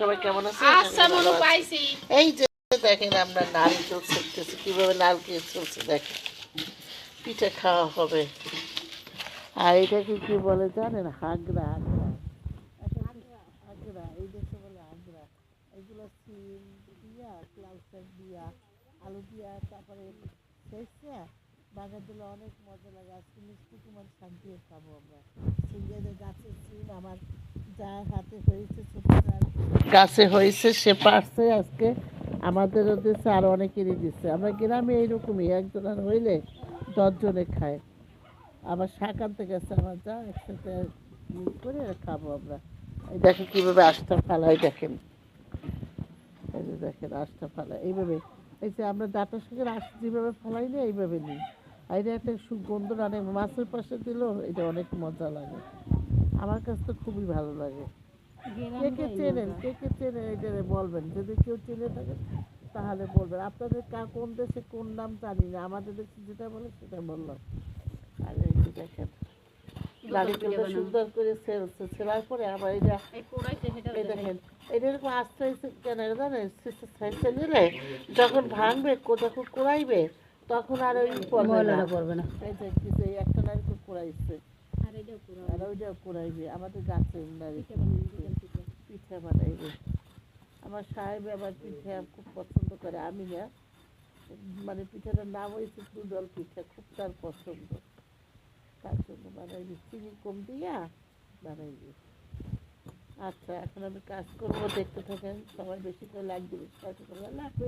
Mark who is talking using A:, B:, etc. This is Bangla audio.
A: সবাই কেমন আছে?
B: আচ্ছা পাইছি।
A: এই যে দেখেন আমরা নারকেল কীভাবে নারকেল চলছে দেখেন। পিঠে খাওয়া হবে। আর এটাকে কি বলে জানেন? এই দেশে বলে হাগরা এগুলো সিম দিয়া লাল শাক দিয়া আলু দিয়া তারপরে শেষে বাগান দিলে অনেক মজা লাগে। আজকে মিষ্টি কুমার শাক দিয়ে খাব আমরা। সিঙ্গেদের গাছের সিম আমার যার হাতে হয়েছে ছোট যার গাছে হয়েছে, সে পারছে আজকে। আমাদেরও দিচ্ছে আর অনেকেরই দিচ্ছে আমরা গ্রামে এইরকমই একজনের হইলে দশজনে খায়। আবার শাক আনতে গেছে, আমার যা একসাথে করে খাব আমরা। দেখেন কীভাবে আষ্টা ফালাই দেখেন। এই যে দেখেন আষ্টা ফালা, এইভাবে। এই যে আমরা ডাটার সঙ্গে আশ যেভাবে ফালাই না এইভাবে নিই। আর এটা একটা সুগন্ধ অনেক মাছের পাশে দিলেও এটা অনেক মজা লাগে। আমার কাছে তো খুবই ভালো লাগে। কে কে চেনেন? কে কে চেনেন এটা বলবেন যদি কেউ চেনে থাকেন তাহলে বলবেন। আপনাদের কা কোন দেশে কোন নাম জানি না। আমাদের দেশে যেটা বলে সেটা বললাম। আর এই যে দেখেন নারিকেলটা সুন্দর করে ছেড়েছে ছেড়ার পরে আবার এটা
B: এই
A: দেখেন এটা এরকম আস্তে আস্তে কেন জানেন? সাইজটা নিলে যখন ভাঙবে যখন কোড়াইবে তখন আর ওই পড়বে না। এই যে একটা নারিকেল কোড়াইছে।
B: আর
A: ওইটাও কোড়াইবে আমাদের গাছের নারিকেল পিঠে বানাইবে আমার সাহেব আবার পিঠা খুব পছন্দ করে আমি না মানে পিঠাটার নাম হয়েছে দুদল পিঠা খুব তার পছন্দ। তার জন্য বানাইবি চিনি কম দিয়া বানাইবি। আচ্ছা এখন আমি কাজ করব দেখতে থাকেন সবাই বেশি করে লাগবে বেশি করে লাগবে